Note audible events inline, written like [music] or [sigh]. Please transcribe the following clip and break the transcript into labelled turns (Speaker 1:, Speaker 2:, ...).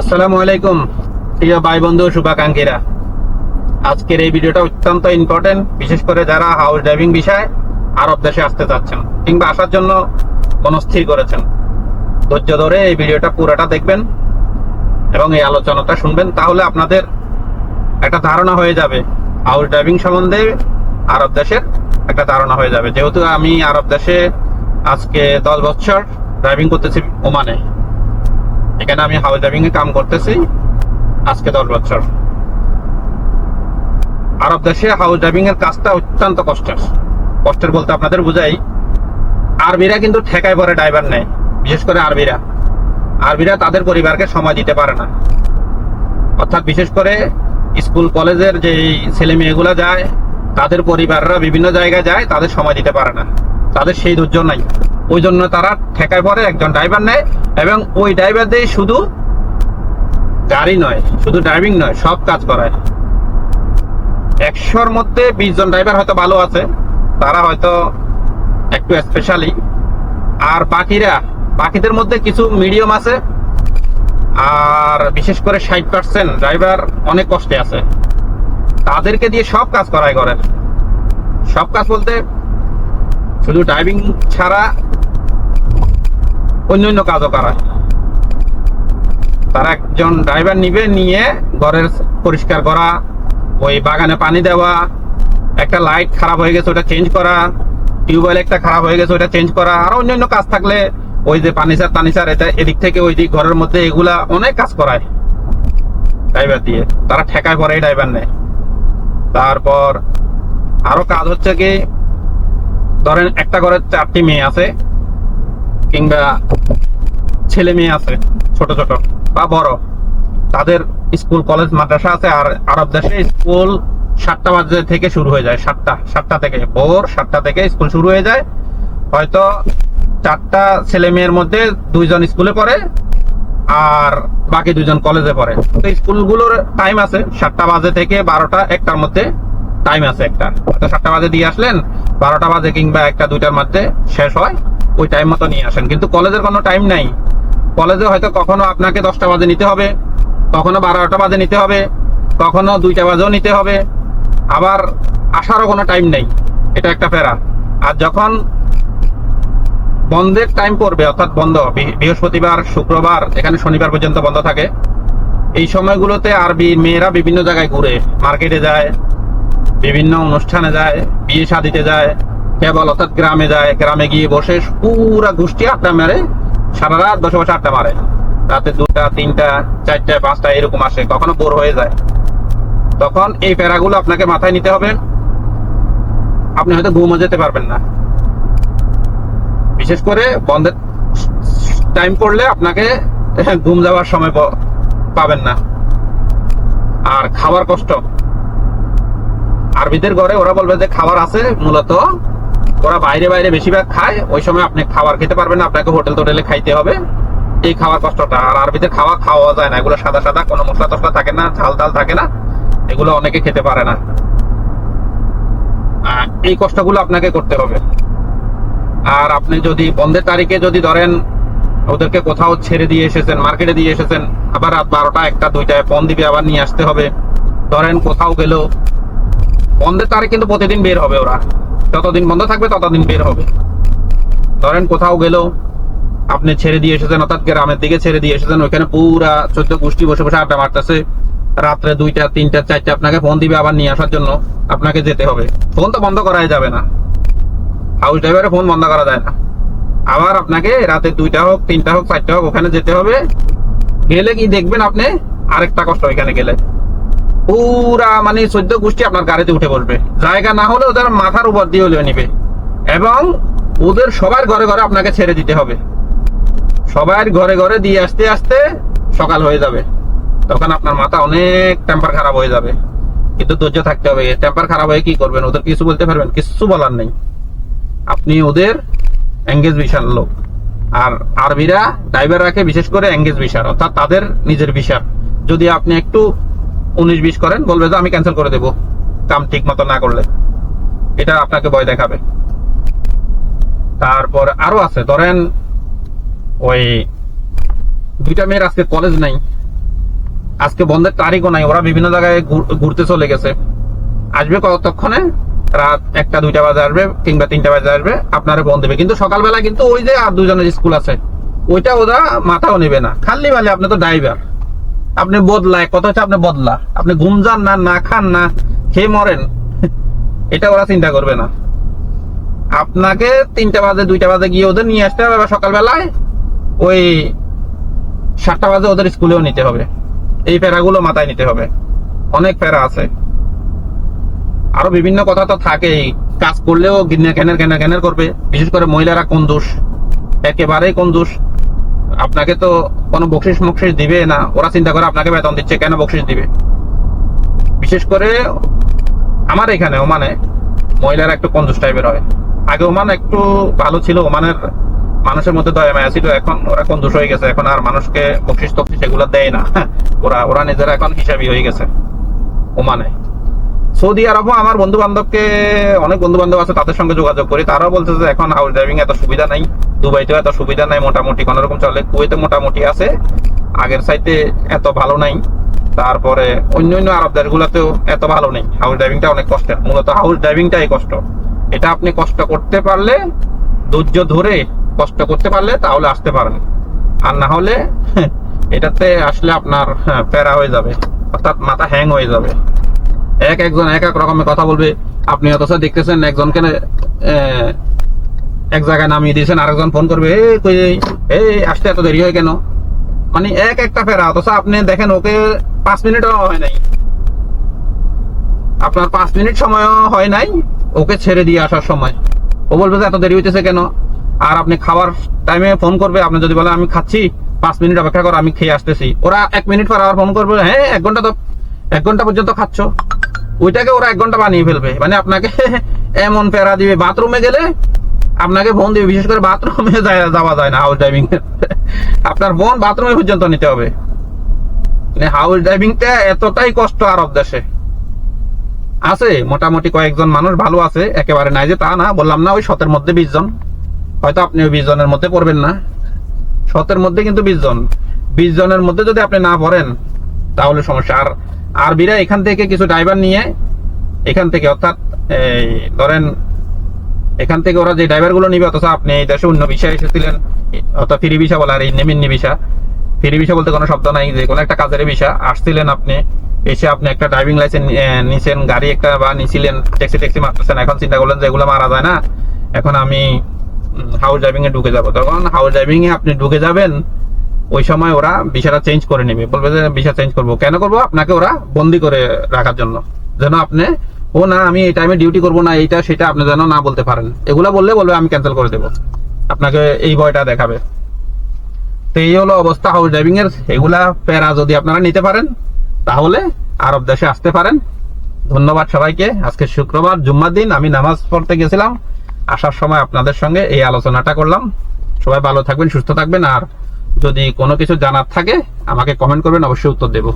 Speaker 1: আসসালামু আলাইকুম, প্রিয় ভাই বন্ধু শুভাকাঙ্ক্ষীরা। আজকের এই ভিডিওটা অত্যন্ত ইম্পর্টেন্ট বিশেষ করে যারা হাউস ড্রাইভিং বিষয়ে আরব দেশে আসতে চাচ্ছেন কিংবা আসার জন্য মনস্থির করেছেন। ধৈর্য ধরে এই ভিডিওটা পুরোটা দেখবেন এবং এই আলোচনাটা শুনবেন, তাহলে আপনাদের একটা ধারণা হয়ে যাবে। হাউস ড্রাইভিং সম্বন্ধে আরব দেশের একটা ধারণা হয়ে যাবে। যেহেতু আমি আরব দেশে আজকে দশ বছর ড্রাইভিং করতেছি ওমানে। এখানে আমি হাউস ড্রাইভিং এ কাম করতেছি। আজকে দশ বছর। আরব দেশে হাউস ড্রাইভিং এর কাজটা অত্যন্ত কষ্টের। কষ্টের বলতে আপনাদের বুঝাই, আরবিরা কিন্তু ঠেকায় পরে ড্রাইভার নেয়, বিশেষ করে আরবিরা। আরবিরা তাদের পরিবারকে সময় দিতে পারে না। অর্থাৎ বিশেষ করে স্কুল, কলেজের যে ছেলে মেয়েগুলা যায়, তাদের পরিবাররা বিভিন্ন জায়গায় যায়, তাদের সময় দিতে পারে না। তাদের সেই ধৈর্য নাই। ওই জন্য তারা ঠেকায় পরে একজন ড্রাইভার নেয় এবং ওই ড্রাইভার দিয়ে শুধু গাড়ি নয়, শুধু ড্রাইভিং নয়, সব কাজ করায়। একশোর মধ্যে বিশ জন ড্রাইভার হয়তো ভালো আছে, তারা হয়তো একটু স্পেশালি আর বাকিরা, বাকিদের মধ্যে কিছু মিডিয়াম আছে, আর বিশেষ করে ষাট পার্সেন্ট ড্রাইভার অনেক কষ্টে আছে। তাদেরকে দিয়ে সব কাজ করায় করেন সব কাজ বলতে শুধু ড্রাইভিং ছাড়া অন্য অন্য কাজও করায় তারা একজন ড্রাইভার নিবে, নিয়ে ঘরের পরিষ্কার করা, ওই বাগানে পানি দেওয়া, একটা লাইট খারাপ হয়ে গেছে ওটা চেঞ্জ করা টিউবওয়েল একটা খারাপ হয়ে গেছে ওটা চেঞ্জ করা, আর অন্যান্য কাজ থাকলে ওই যে পানিসার টানিসার এটা এদিক থেকে ওই দিক ঘরের মধ্যে এগুলা অনেক কাজ করায় ড্রাইভার দিয়ে। তারা ঠেকায় পরে ড্রাইভার নেয় তারপর আরও কাজ হচ্ছে কি, ধরেন একটা ঘরের চারটি মেয়ে আছে কিংবা ছেলে মেয়ে আছে, ছোট ছোট বা বড়, তাদের স্কুল, কলেজ, মাদ্রাসা আছে আর আরব দেশে স্কুল সাতটা বাজে থেকে শুরু হয়ে যায়, সাতটা সাতটা থেকে, ভোর সাতটা থেকে স্কুল শুরু হয়ে যায়। হয়তো চারটা ছেলে মেয়ের মধ্যে দুইজন স্কুলে পড়ে আর বাকি দুজন কলেজে পড়ে। তো স্কুলগুলোর টাইম আছে, সাতটা বাজে থেকে বারোটা, একটার মধ্যে টাইম আছে একটা। হয়তো সাতটা বাজে দিয়ে আসলেন, বারোটা বাজে কিংবা একটা, দুইটার মধ্যে শেষ হয়। ওই টাইম মতো নিয়ে আসেন। কিন্তু কলেজের কোনো টাইম নাই। কলেজে হয়তো কখনো আপনাকে দশটা বাজে নিতে হবে, কখনো বারোটা বাজে নিতে হবে, কখনো দুইটা বাজেও নিতে হবে। আবার আসারও কোনো টাইম নেই। এটা একটা ফেরা আর যখন বন্ধের টাইম পড়বে, অর্থাৎ বন্ধ বৃহস্পতিবার, শুক্রবার, এখানে শনিবার পর্যন্ত বন্ধ থাকে। এই সময়গুলোতে আরবি মেয়েরা বিভিন্ন জায়গায় ঘুরে। মার্কেটে যায়, বিভিন্ন অনুষ্ঠানে যায়, বিয়ে শাদিতে যায় কেবল অর্থাৎ গ্রামে যায়, গ্রামে গিয়ে বসে পুরা গোষ্ঠী আড্ডা মেরে, সারা রাত বসে বসে আড্ডা মারে। রাতে দুটা, তিনটা, চারটা, পাঁচটা এরকম আসে, কখনো বোর হয়ে যায়। তখন এই প্যারাগুলো আপনাকে মাথায় নিতে হবে। আপনি হয়তো ঘুমও যেতে পারবেন না। বিশেষ করে বন্ধের টাইম পড়লে আপনাকে [laughs] ঘুম যাওয়ার সময় পাবেন না। আর খাবার কষ্ট। আরবিদের ঘরে ওরা বলবে যে খাবার আছে, মূলত ওরা বাইরে বাইরে বেশিরভাগ খায়, ওই সময় আপনি খাবার খেতে পারবেন আপনাকে হোটেল টোটেলে খাইতে হবে। এই খাওয়ার কষ্টটা, আর আরবিদের খাওয়া খাওয়া যায় না, এগুলো সাদা সাদা, কোনো মশলা টসলা থাকে না, ঝাল টাল থাকে না, এগুলো অনেকে খেতে পারে না। এই কষ্টগুলো আপনাকে করতে হবে। আর আপনি যদি বন্ধের তারিখে যদি ধরেন ওদেরকে কোথাও ছেড়ে দিয়ে এসেছেন, মার্কেটে দিয়ে এসেছেন, আবার রাত বারোটা, একটা, দুইটায় ফোন দিবে, আবার নিয়ে আসতে হবে। ধরেন কোথাও গেল বন্ধের তারিখ কিন্তু প্রতিদিন বের হবে ওরা। যতদিন বন্ধ থাকবে ততদিন বের হবে। ধরেন কোথাও গেল আপনি ছেড়ে দিয়ে এসেছেন, অর্থাৎ গ্রামের দিকে ছেড়ে দিয়ে এসেছেন, ওইখানে পুরা চোদ্দ গোষ্ঠী বসে বসে আড্ডা মারতেছে। রাত্রে দুইটা, তিনটা, চারটা আপনাকে ফোন দিবে আবার নিয়ে আসার জন্য আপনাকে যেতে হবে। ফোন তো বন্ধ করাই যাবে না। হাউস ড্রাইভারের ফোন বন্ধ করা যায় না। আবার আপনাকে রাতে দুইটা হোক, তিনটা হোক, চারটা হোক, ওখানে যেতে হবে। গেলে কি দেখবেন আপনি? আরেকটা কষ্ট ওইখানে গেলে। পুরা মানে চোদ্দ গোষ্ঠী আপনার গাড়িতে উঠে বসবে। জায়গা না হলে ওদের মাথার উপর দিয়ে হলেও নিবে। এবং ওদের সবার ঘরে ঘরে আপনাকে ছেড়ে দিতে হবে। সবার ঘরে ঘরে দিয়ে আসতে আসতে সকাল হয়ে যাবে। তখন আপনার মাথা অনেক টেম্পার খারাপ হয়ে যাবে। কিন্তু ধৈর্য থাকতে হবে। টেম্পার খারাপ হয়ে কি করবেন? ওদের কিছু বলতে পারবেন? কিছু বলার নেই। আপনি ওদের এঙ্গেজ বিশাল লোক। আর আরবিরা ড্রাইভার রাখে বিশেষ করে এঙ্গেজ ভিসার অর্থাৎ তাদের নিজের ভিসার যদি আপনি একটু উনিশ বিশ করেন, বলবে যে আমি ক্যান্সেল করে দেব। কাম ঠিক মতো না করলে। এটা আপনাকে ভয় দেখাবে। তারপর আরও আছে, ধরেন ওই দুইটা মেয়ের আজকে কলেজ নাই। আজকে বন্ধের তারিখও নাই, ওরা বিভিন্ন জায়গায় ঘুরতে চলে গেছে। আসবে কতক্ষণে? রাত একটা, দুইটা বাজে আসবে কিংবা তিনটা বাজে আসবে, আপনারা বন্ধ দেবে। কিন্তু সকালবেলা কিন্তু ওই যে আর দুজনের স্কুল আছে, ওইটা ওরা মাথাও নেবে না। খালি বলে আপনি তো ড্রাইভার আপনি বদলায়, কথা হচ্ছে আপনি বদলা। আপনি ঘুম যান না না খান না, খেয়ে মরেন। এটা ওরা চিন্তা করবে না। আপনাকে তিনটা বাজে, দুইটা বাজে গিয়ে ওদের নিয়ে আসতে হবে সকালবেলায় ওই সাতটা বাজে ওদের স্কুলেও নিতে হবে। এই প্যারাগুলো মাথায় নিতে হবে। অনেক প্যারা আছে। আরও বিভিন্ন কথা তো থাকেই। কাজ করলেও জ্ঞানের জ্ঞানের জ্ঞানের করবে। বিশেষ করে মহিলারা কোন দোষ? একেবারেই কোন দোষ? আপনাকে তো কোনো বকশিস মকশিস দিবে না। ওরা চিন্তা করে আপনাকে বেতন দিচ্ছে, কেন বকশিস দিবে? বিশেষ করে আমার এখানে, ওমানে, মহিলারা একটু কঞ্জুস টাইপের হয়। আগে ওমান একটু ভালো ছিল, ওমানের মানুষের মধ্যে দয়া মায়া ছিল, এখন ওরা কঞ্জুস হয়ে গেছে। এখন আর মানুষকে বকশিস তকশিস এগুলো দেয় না। [laughs] ওরা ওরা নিজেরা এখন হিসাবই হয়ে গেছে, ওমানে। সৌদি আরবও আমার বন্ধু বান্ধবকে অনেক বন্ধু বান্ধব আছে তাদের সঙ্গে যোগাযোগ করি। তারাও বলছে যে এখন হাউস ড্রাইভিং এত সুবিধা নাই দুবাইতেও এত সুবিধা নাই মোটামুটি কোন রকম চলে। কুয়েতে মোটামুটি আছে আগের সাইডে এত ভালো নাই তারপরে অন্য অন্য আরব দেশগুলোতেও এত ভালো নেই। হাউস ড্রাইভিংটা অনেক কষ্টের। মূলত হাউস ড্রাইভিংটাই কষ্ট। এটা আপনি কষ্ট করতে পারলে ধৈর্য ধরে কষ্ট করতে পারলে তাহলে আসতে পারেন আর না হলে [laughs] এটাতে আসলে আপনার হ্যাঁ, প্যারা হয়ে যাবে। অর্থাৎ মাথা হ্যাং হয়ে যাবে। এক একজন এক এক রকমের কথা বলবে। আপনি অথচ দেখতেছেন একজনকে এক জায়গায় নামিয়ে দিয়েছেন, আরেকজন ফোন করবে, এই, কই, এই আসতে এত দেরি হয় কেন? মানে এক একটা ফেরা, অথচ আপনি দেখেন ওকে পাঁচ মিনিটও হয় নাই। আপনার পাঁচ মিনিট সময়ও হয় নাই ওকে ছেড়ে দিয়ে আসার সময়। ও বলবে যে, এত দেরি হইতেছে কেন? আর আপনি খাবার টাইমে ফোন করবে, আপনি যদি বলেন, আমি খাচ্ছি, পাঁচ মিনিট অপেক্ষা করো, আমি খেয়ে আসতেছি। ওরা এক মিনিট পর আবার ফোন করবে হ্যাঁ এক ঘণ্টা তো, এক ঘণ্টা পর্যন্ত খাচ্ছ। ওইটাকে ওরা এক ঘণ্টা বানিয়ে ফেলবে। মানে আপনাকে [laughs] এমন প্যারা দিবে। বাথরুমে গেলে আপনাকে ফোন দিবে। বিশেষ করে বাথরুমে [laughs] যাওয়া যায় না হাউস ড্রাইভিং [laughs] আপনার ফোন বাথরুমে পর্যন্ত নিতে হবে। মানে হাউস ড্রাইভিংটা এতটাই কষ্ট আরব দেশে আছে, মোটামুটি কয়েকজন মানুষ ভালো আছে, একেবারে নাই যে তা না। বললাম না, ওই শতের মধ্যে বিশ জন। হয়তো আপনি ওই বিশ জনের মধ্যে পড়বেন না। শতের মধ্যে কিন্তু বিশ জন। বিশ জনের মধ্যে যদি আপনি না পড়েন তাহলে সমস্যা। আর আরবিরা এখান থেকে কিছু ড্রাইভার নিয়ে এখান থেকে, অর্থাৎ ধরেন এখান থেকে ওরা যে ড্রাইভারগুলো নিবে, অথচ আপনি এই দেশে অন্য বিষয় এসেছিলেন, অর্থাৎ ফ্রি ভিসা বলে, আর এই নেমিন্নি ভিসা। ফ্রি ভিসা বলতে কোনো শব্দ নাই, যে কোনো একটা কাজের ভিসা। আসছিলেন আপনি, এসে আপনি একটা ড্রাইভিং লাইসেন্স নিছেন, গাড়ি একটা বা নিছিলেন ট্যাক্সি ট্যাক্সি মারতেছেন, এখন চিন্তা করলেন যে এগুলো মারা যায় না। এখন আমি হাউস ড্রাইভিং এ ঢুকে যাব। তখন হাউস ড্রাইভিং এ আপনি ঢুকে যাবেন ওই সময় ওরা ভিসাটা চেঞ্জ করে নেবে। বলবে যে ভিসা চেঞ্জ করব। কেন করব? আপনাকে ওরা বন্দি করে রাখার জন্য। যেন আপনি, ও না, আমি এই টাইমে ডিউটি করব না, এইটা সেটা আপনি যেন না বলতে পারেন। এগুলা বললে বলবে, আমি ক্যান্সেল করে দেবো। আপনাকে এই ভয়টা দেখাবে। তো এই হলো অবস্থা হাউস ড্রাইভিং এর। এগুলা প্যারা যদি আপনারা নিতে পারেন, তাহলে আরব দেশে আসতে পারেন। ধন্যবাদ সবাইকে। আজকে শুক্রবার, জুম্মার দিন। আমি নামাজ পড়তে গেছিলাম। আসার সময় আপনাদের সঙ্গে এই আলোচনাটা করলাম। সবাই ভালো থাকবেন, সুস্থ থাকবেন। আর যদি কোনো কিছু জানার থাকে আমাকে কমেন্ট করবেন অবশ্যই উত্তর দেবো।